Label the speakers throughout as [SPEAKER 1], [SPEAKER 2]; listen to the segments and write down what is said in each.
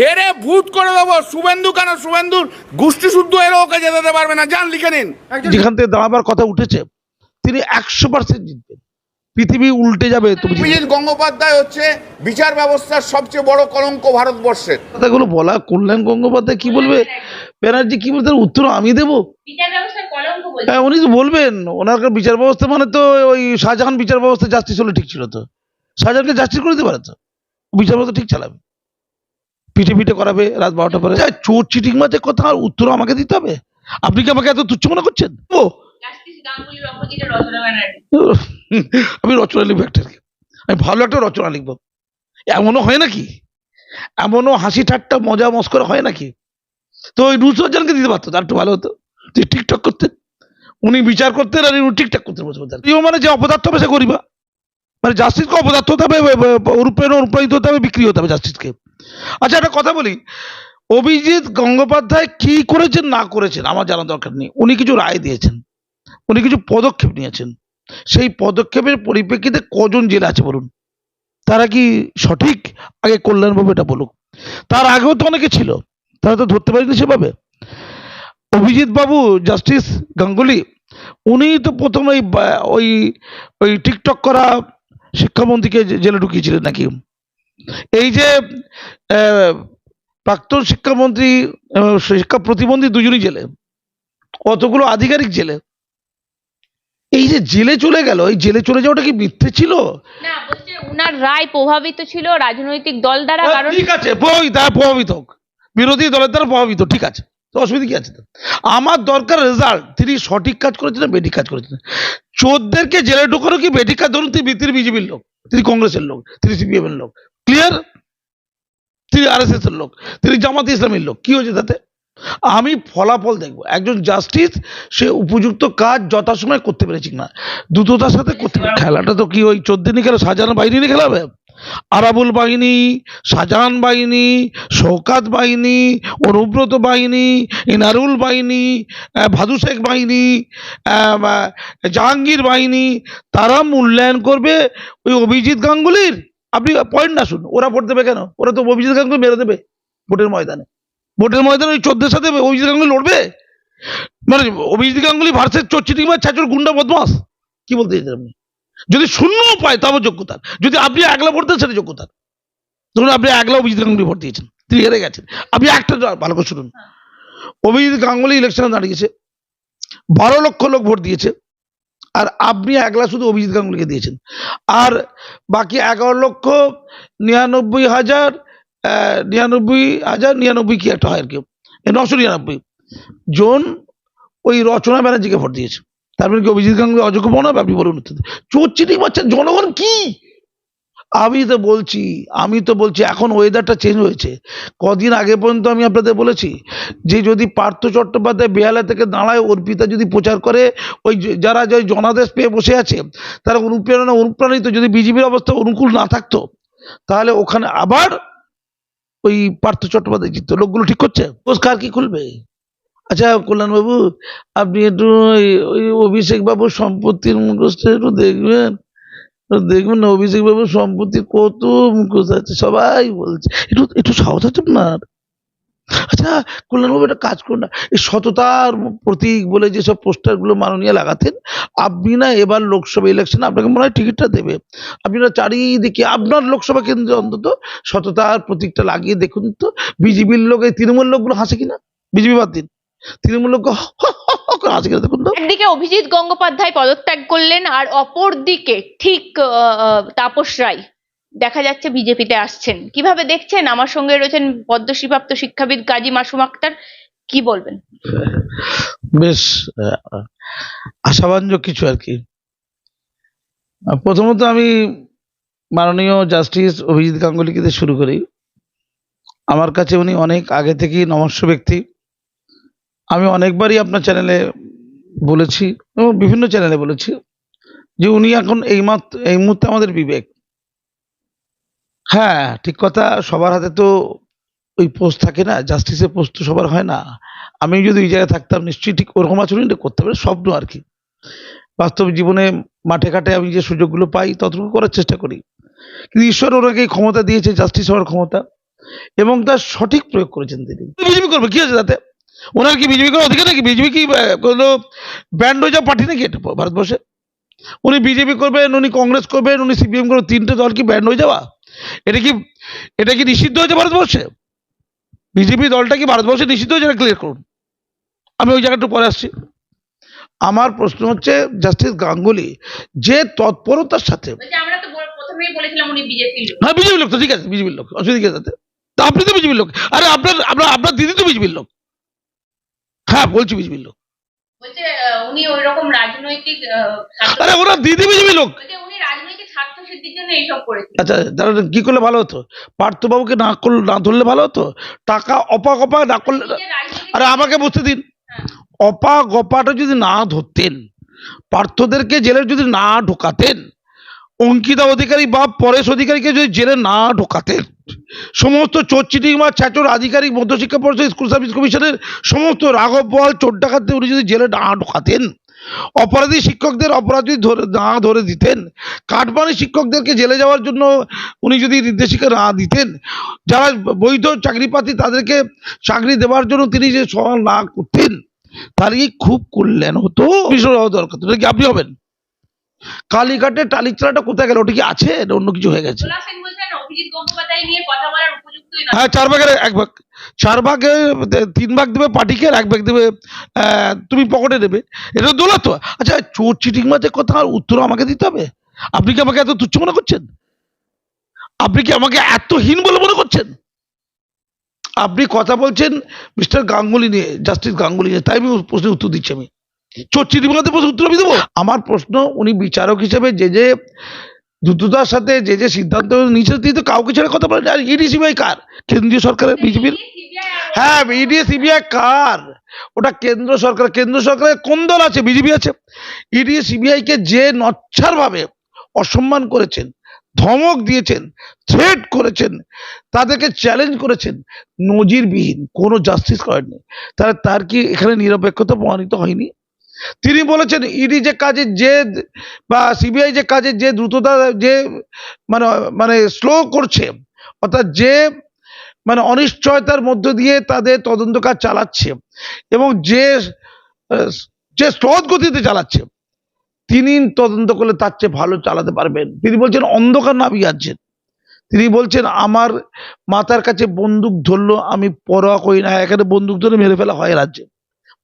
[SPEAKER 1] হেরে ভূত করে দেবো। শুভেন্দু কেন? শুভেন্দুর গোষ্ঠী শুদ্ধ এর ওকে যেতে পারবে না। যান লিখে নিন।
[SPEAKER 2] যেখান থেকে দাঁড়াবার কথা উঠেছে তিনি একশো পার্সেন্ট জিতবেন। পৃথিবী উল্টে যাবে তুমি
[SPEAKER 1] গঙ্গোপাধ্যায় হচ্ছে বিচার ব্যবস্থার সবচেয়ে বড় কলঙ্ক ভারতবর্ষের।
[SPEAKER 2] কথাগুলো বলা কল্যাণ গঙ্গোপাধ্যায় কি বলবে? ব্যানার্জি কি বলতে উত্তর আমি দেবো।
[SPEAKER 3] বিচার ব্যবস্থার কলঙ্ক বলছে।
[SPEAKER 2] হ্যাঁ উনি তো বলবেন। ওনার বিচার ব্যবস্থা মানে তো ওই শাহজাহান বিচার ব্যবস্থা জাস্টিস হলে ঠিক ছিল তো। শাহজাহানকে জাস্টিস করে দিতে পারে তো? বিচার ব্যবস্থা ঠিক চালাবে। পিঠে পিঠে করাবে, রাত বারোটা পরে। চোর চিটিং মাঝে কথা, আর উত্তর আমাকে দিতে হবে। আপনি কি আমাকে এত তুচ্ছ মনে করছেন? আমি রচনা লিখব একটা আমি ভালো একটা রচনা লিখব। এমনও হয় নাকি? এমনও হাসি ঠাট্টা, মজা মস্করা হয় নাকি? তো ওই রুসজ্জানকে দিতে পারতো, তার একটু ভালো হতো। তুই টিকটক করতেন। উনি বিচার করতেন আর উনি টিকটক করতে বসে পড়তেন তুইও মানে যে অপদার্থ হবে সে করিবা মানে জাস্টিসকে অপদার্থ হতে হবে অনুপ্রাণিত হতে হবে বিক্রি হতে হবে জাস্টিসকে। আচ্ছা একটা কথা বলি। অভিজিৎ গঙ্গোপাধ্যায় কি করেছেন, না করেছেন, আমার জানার দরকার নেই। উনি কিছু রায় দিয়েছেন। উনি কিছু পদক্ষেপ নিয়েছেন। সেই পদক্ষেপের পরিপ্রেক্ষিতে কজন জেলে আছে বলুন? তারা কি সঠিক? আগে কল্যাণবাবু এটা বলুক। তার আগেও তো অনেকে ছিল। তারা তো ধরতে পারেনি সেভাবে। অভিজিৎ বাবু জাস্টিস গাঙ্গুলি, উনি তো প্রথম ওই ওই ওই টিকটক করা শিক্ষামন্ত্রীকে জেলে ঢুকিয়েছিলেন নাকি? এই যে প্রাক্তন শিক্ষামন্ত্রী শিক্ষা প্রতিবন্ধী দুজনই জেলে। কতগুলো আধিকারিক জেলে। এই যে জেলে চলে গেল এই জেলে চলে যাওয়াটা কি মিথ্যে ছিল?
[SPEAKER 3] না বলছে উনার রায় প্রভাবিত ছিল রাজনৈতিক দল দ্বারা কারণ
[SPEAKER 2] ঠিক আছে প্রভাবিত প্রভাবিত হোক। বিরোধী দলের দ্বারা প্রভাবিত ঠিক আছে। তো অসুবিধা কি আছে? আমার দরকার রেজাল্ট তিনি সঠিক কাজ করেছেন না বেঠিক কাজ করেছেন চোরদেরকে জেলে ঢোকানো কি বেঠিক কাজ? ধরুন তিনি তিনি বিজেপির লোক তিনি কংগ্রেসের লোক তিনি সিপিএম এর লোক। ক্লিয়ার তিনি আর এস লোক, তিনি জামাত ইসলামের লোক। কি হয়েছে তাতে? আমি ফলাফল দেখব। একজন জাস্টিস সে উপযুক্ত কাজ যথাসময় করতে পেরেছি না দ্রুততার সাথে করতে খেলাটা তো কি ওই চোদ্দ দিনই খেলা? সাজানো বাইরে নিয়ে খেলাবে? আরাবুল বাহিনী, শাহজাহান বাহিনী শৌকাত বাহিনী, অনুব্রত বাহিনী, ইনারুল বাহিনী ভাদু শেখ বাহিনী জাহাঙ্গীর বাহিনী, তারা মূল্যায়ন করবে ওই অভিজিৎ গাঙ্গুলির? আপনি পয়েন্ট না শুনুন, ওরা ভোট দেবে কেন? ওরা তো অভিজিৎ গাঙ্গুলি মেরে দেবে ভোটের ময়দানে। ভোটের ময়দানে ওই চোদ্দের সাথে অভিজিৎ গাঙ্গুলি লড়বে? মানে অভিজিৎ গাঙ্গুলি ভার্সেস চোর চিটিং মার ছাচুর গুন্ডা বদমাস? কি বলতে চাইছেন আপনি? যদি শূন্য পায় তবে যোগ্যতার। যদি আপনি একলা ভোট দেন, সেটা যোগ্যতার। ধরুন আপনি একলা অভিজিৎ গাঙ্গুলি ভোট দিয়েছেন, তিনি হেরে গেছেন। আপনি একটা ভালো করে শুনুন। অভিজিৎ গাঙ্গুলি ইলেকশনে দাঁড়িয়েছে, বারো লক্ষ লোক ভোট দিয়েছে। আর আপনি একলা শুধু অভিজিৎ গাঙ্গুলিকে দিয়েছেন। আর বাকি এগারো লক্ষ নিরানব্বই হাজার নিরানব্বই হাজার নিরানব্বই কি একটা হয় আর কি? নশো নিরানব্বই। জন ওই রচনা ব্যানার্জিকে ভোট দিয়েছে। তারপরে কি অভিজিৎ গাঙ্গুলি অযোগ্য মনে হবে আপনি বলুন চোর চিটিং পাচ্ছেন জনগণ কি? আমি তো বলছি, আমি তো বলছি, এখন ওয়েদারটা চেঞ্জ হয়েছে। কদিন আগে পর্যন্ত আমি আপনাদের বলেছি যে যদি পার্থ চট্টোপাধ্যায় বেহালা থেকে দাঁড়ায়, অর্পিতা যদি প্রচার করে, ওই যারা যে জনাদেশ পেয়ে বসে আছে, তারা অনুপ্রেরণা, অনুপ্রাণিত, যদি বিজেপির অবস্থা অনুকূল না থাকতো, তাহলে ওখানে আবার ওই পার্থ চট্টোপাধ্যায় জিততো। লোকগুলো ঠিক করছে? কার কি খুলবে? আচ্ছা কল্যাণবাবু, আপনি একটু ওই ওই অভিষেক বাবুর সম্পত্তির মুখোশটা একটু দেখবেন। দেখবেন না, অভিষেক বাবুর সম্পত্তির কত মুখোশ আছে, সবাই বলছে। একটু একটু সাহস আছে আপনার? আচ্ছা কল্যাণবাবু একটা কাজ করুন না, এই সততার প্রতীক বলে যেসব পোস্টারগুলো মাননীয় লাগাতেন, আপনি না এবার লোকসভা ইলেকশন আপনাকে মনে হয় টিকিটটা দেবে। আপনি না চারিদিকে, আপনার লোকসভা কেন্দ্রে অন্তত সততার প্রতীকটা লাগিয়ে দেখুন তো, বিজেপির লোক, এই তৃণমূল লোকগুলো হাসে কিনা? বিজেপি বাদ দিন। তৃণমূল
[SPEAKER 3] একদিকে অভিজিৎ গঙ্গোপাধ্যায় পদত্যাগ করলেন আর অপর দিকে ঠিক তাপস রায়। দেখা যাচ্ছে বিজেপিতে আসছেন। কীভাবে দেখছেন? আমার সঙ্গে রয়েছেন পদ্মশ্রীপ্রাপ্ত শিক্ষাবিদ কাজী মাসুম আক্তার। কি বলবেন?
[SPEAKER 2] বেশ আশাবাঞ্জক কিছু আর কি। প্রথমত আমি মাননীয় জাস্টিস অভিজিৎ গাঙ্গুলিকে শুরু করি। আমার কাছে উনি অনেক আগে থেকেই নমস্য ব্যক্তি। আমি অনেকবারই আপনার চ্যানেলে বলেছি এবং বিভিন্ন চ্যানেলে বলেছি যে উনি এখন এই মাত্র এই মুহূর্তে আমাদের বিবেক। হ্যাঁ ঠিক কথা, সবার হাতে তো ওই পোস্ট থাকে না জাস্টিসের পোস্ট তো সবার হয় না। আমি যদি ওই জায়গায় থাকতাম, নিশ্চয়ই ঠিক ওরকম আচরণটা করতে পারে স্বপ্ন আর কি। বাস্তব জীবনে মাঠে ঘাটে আমি যে সুযোগগুলো পাই, ততটুকু করার চেষ্টা করি। কিন্তু ঈশ্বর ওনাকে ক্ষমতা দিয়েছে জাস্টিস হওয়ার ক্ষমতা, এবং তার সঠিক প্রয়োগ করেছেন তিনি। করবে? কি আছে তাতে? ওনার কি বিজেপি করার অধিকার নাকি? বিজেপি কি কোনো ব্যান্ড হয়ে যাওয়া পার্টি নাকি এটা ভারতবর্ষে? উনি বিজেপি করবেন উনি কংগ্রেস করবেন উনি সিপিএম করবেন তিনটে দল কি ব্যান্ড হয়ে যাওয়া? এটা কি এটা কি নিষিদ্ধ হয়েছে ভারতবর্ষে? বিজেপি দলটা কি ভারতবর্ষে নিষিদ্ধ হয়েছে এটা ক্লিয়ার করুন। আমি ওই জায়গাটা পরে আসছি। আমার প্রশ্ন হচ্ছে জাস্টিস গাঙ্গুলি যে তৎপরতার সাথে হ্যাঁ বিজেপির লোক তো ঠিক আছে বিজেপির লোক অসুবিধা কি তা আপনি তো বিজেপির লোক। আরে আপনার আপনার আপনার দিদি তো বিজেপির লোক। হ্যাঁ বলছি বিজেপির লোক। আরে ওরা দিদি বিজেপির লোক। আচ্ছা তাহলে কি করলে ভালো হতো? পার্থবাবুকে না করলে না ধরলে ভালো হতো? টাকা অপা গপা না করলে আরে আমাকে বুঝতে দিন।
[SPEAKER 3] হ্যাঁ।
[SPEAKER 2] অপা গপাটা যদি না ধরতেন পার্থদেরকে জেলে যদি না ঢোকাতেন অঙ্কিতা অধিকারী বা পরেশ অধিকারীকে যদি জেলে না ঢোকাতেন সমস্ত চোর চিটিং বা ছ্যাচর আধিকারিক মধ্যশিক্ষা পরিষদ স্কুল সার্ভিস কমিশনের সমস্ত রাঘব বল, চোর ডাকাতদের উনি যদি জেলে না ঢোকাতেন, অপরাধী শিক্ষকদের অপরাধ ধরে না ধরে দিতেন কাঠমানি শিক্ষকদেরকে জেলে যাওয়ার জন্য উনি যদি নির্দেশিকা না দিতেন, যারা বৈধ চাকরি প্রার্থী তাদেরকে চাকরি দেওয়ার জন্য তিনি যে সহায় না করতেন, তাহলে কি খুব কল্যাণ হতো? ভীষণ হওয়া দরকার। এটা কি আপনি হবেন? কালীঘাটে টালির চালাটা কোথায় গেল? ওটা কি আছে অন্য কিছু হয়ে গেছে? হ্যাঁ চার ভাগের এক ভাগ। চার ভাগে তিন ভাগ দেবে এক ভাগ দেবে তুমি পকেটে দেবে এটা আচ্ছা চোর চিটিং মাঝে কথা, উত্তর আমাকে দিতে হবে? আপনি কি আমাকে এত তুচ্ছ মনে করছেন? আপনি কি আমাকে এত হীন বলে মনে করছেন? আপনি কথা বলছেন মিস্টার গাঙ্গুলি নিয়ে, জাস্টিস গাঙ্গুলি নিয়ে, তাই আমি প্রশ্নের উত্তর দিচ্ছি আমি। চোর চিটিং মাঝে প্রশ্ন উত্তর আমি দেবো? আমার প্রশ্ন, উনি বিচারক হিসেবে যে যে দ্রুততার সাথে যে যে সিদ্ধান্ত নিচে তিনি তো কাউকে ছেড়ে কথা বলে আর ইডি সিবিআই কার? কেন্দ্রীয় সরকারের বিজেপির? হ্যাঁ ইডি সিবিআই কার? ওটা কেন্দ্র সরকার। কেন্দ্র সরকারের কোন দল আছে? বিজেপি আছে। ইডি সিবিআই কে যে নচ্ছার ভাবে অসম্মান করেছেন ধমক দিয়েছেন থ্রেট করেছেন তাদেরকে চ্যালেঞ্জ করেছেন নজিরবিহীন কোনো জাস্টিস করেননি। তাহলে তার কি এখানে নিরপেক্ষতা প্রমাণিত হয়নি? তিনি বলেছেন, ইডি যে কাজে যে বা সিবিআই যে কাজে যে দ্রুততা, যে মানে মানে স্লো করছে, অর্থাৎ যে মানে অনিশ্চয়তার মধ্য দিয়ে তাদের তদন্ত কাজ চালাচ্ছে এবং যে যে স্রোত গতিতে চালাচ্ছে, তিনি তদন্ত করলে তার চেয়ে ভালো চালাতে পারবেন। তিনি বলছেন, অন্ধকার না বিয়াচ্ছেন তিনি বলছেন, আমার মাথার কাছে বন্দুক ধরলো, আমি পরোয়া করি না, এখানে বন্দুক ধরে মেরে ফেলা হয় রাজ্যে।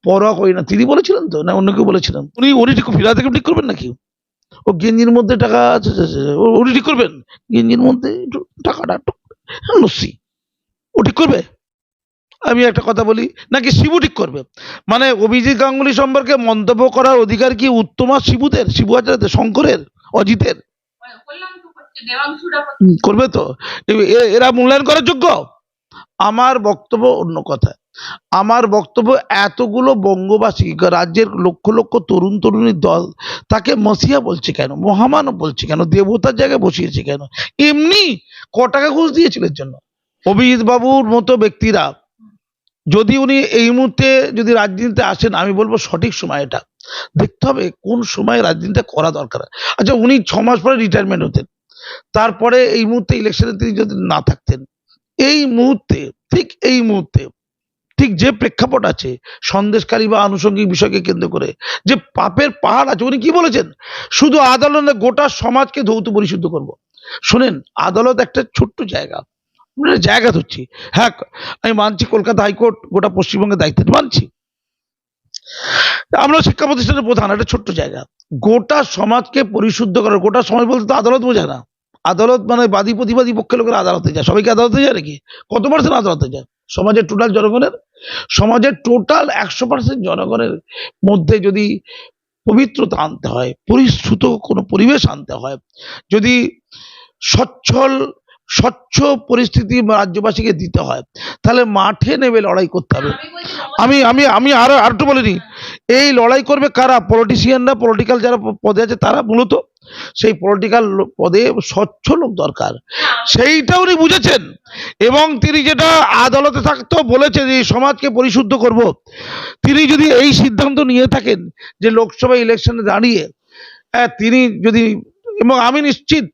[SPEAKER 2] পরোয়া করি না। তিনি বলেছিলেন তো? না, অন্য কেউ বলেছিলেন উনি উনি ঠিক ফিরা থেকে ঠিক করবেন নাকি? ও গেঞ্জির মধ্যে টাকা উনি ঠিক করবেন? গেঞ্জির মধ্যে একটু টাকাটা লস্যি। ও ঠিক করবে? আমি একটা কথা বলি, নাকি শিবু ঠিক করবে? মানে অভিজিৎ গাঙ্গুলি সম্পর্কে মন্তব্য করার অধিকার কি উত্তমা শিবুদের? শিবু আচার্যদের শঙ্করের? অজিতের। করবে তো? এরা মূল্যায়ন করার যোগ্য? আমার বক্তব্য অন্য কথা আমার বক্তব্য এতগুলো বঙ্গবাসী, রাজ্যের লক্ষ লক্ষ তরুণ তরুণীর দল তাকে মসিয়া বলছে কেন? মহামানব বলছে কেন? দেবতার জায়গায় বসিয়েছে কেন? এমনি ক টাকা ঘুষ দিয়েছিলেন জন্য। অভিজিৎ বাবুর মতো ব্যক্তিরা, যদি উনি এই মুহূর্তে যদি রাজনীতিতে আসেন, আমি বলব সঠিক সময় এটা। দেখতে হবে কোন সময় রাজনীতিটা করা দরকার। আচ্ছা উনি ছ মাস পরে রিটায়ারমেন্ট হতেন। তারপরে এই মুহূর্তে ইলেকশনে তিনি যদি না থাকতেন, এই মুহূর্তে, ঠিক এই মুহূর্তে ঠিক যে প্রেক্ষাপট আছে সন্দেশকারী বা আনুষঙ্গিক বিষয়কে কেন্দ্র করে, যে পাপের পাহাড় আছে, উনি কি বলেছেন? শুধু আদালতে গোটা সমাজকে ধৌত পরিশুদ্ধ করব। শোনেন, আদালত একটা ছোট্ট জায়গা। জায়গা ধরছি। হ্যাঁ আমি মানছি কলকাতা হাইকোর্ট, গোটা পশ্চিমবঙ্গের দায়িত্ব মানছি। আমরা শিক্ষা প্রতিষ্ঠানের প্রধান একটা ছোট্ট জায়গা। গোটা সমাজকে পরিশুদ্ধ করার, গোটা সমাজ বলতে তো আদালত বোঝায় না। আদালত মানে বাদী প্রতিবাদী পক্ষের লোকের আদালতে যায়। সবাইকে আদালতে যায় নাকি? কত পার্সেন্ট আদালতে যায়? সমাজের টোটাল জনগণের? সমাজের টোটাল একশো পার্সেন্ট জনগণের মধ্যে যদি পবিত্রতা আনতে হয় পরিশ্রুত কোনো পরিবেশ আনতে হয় যদি সচ্ছল স্বচ্ছ পরিস্থিতি রাজ্যবাসীকে দিতে হয় তাহলে মাঠে নেমে লড়াই করতে হবে।
[SPEAKER 3] আমি
[SPEAKER 2] আমি আমি আরও আরেকটু বলে বলিনি এই লড়াই করবে কারা? পলিটিশিয়ানরা পলিটিক্যাল যারা পদে আছে তারা মূলত সেই পলিটিক্যাল পদে স্বচ্ছ লোক দরকার। সেইটা উনি বুঝেছেন। এবং তিনি যেটা আদালতে থাকতেও বলেছেন যে সমাজকে পরিশুদ্ধ করব। তিনি যদি এই সিদ্ধান্ত নিয়ে থাকেন যে লোকসভা ইলেকশনে দাঁড়িয়ে হ্যাঁ, তিনি যদি এবং আমি নিশ্চিত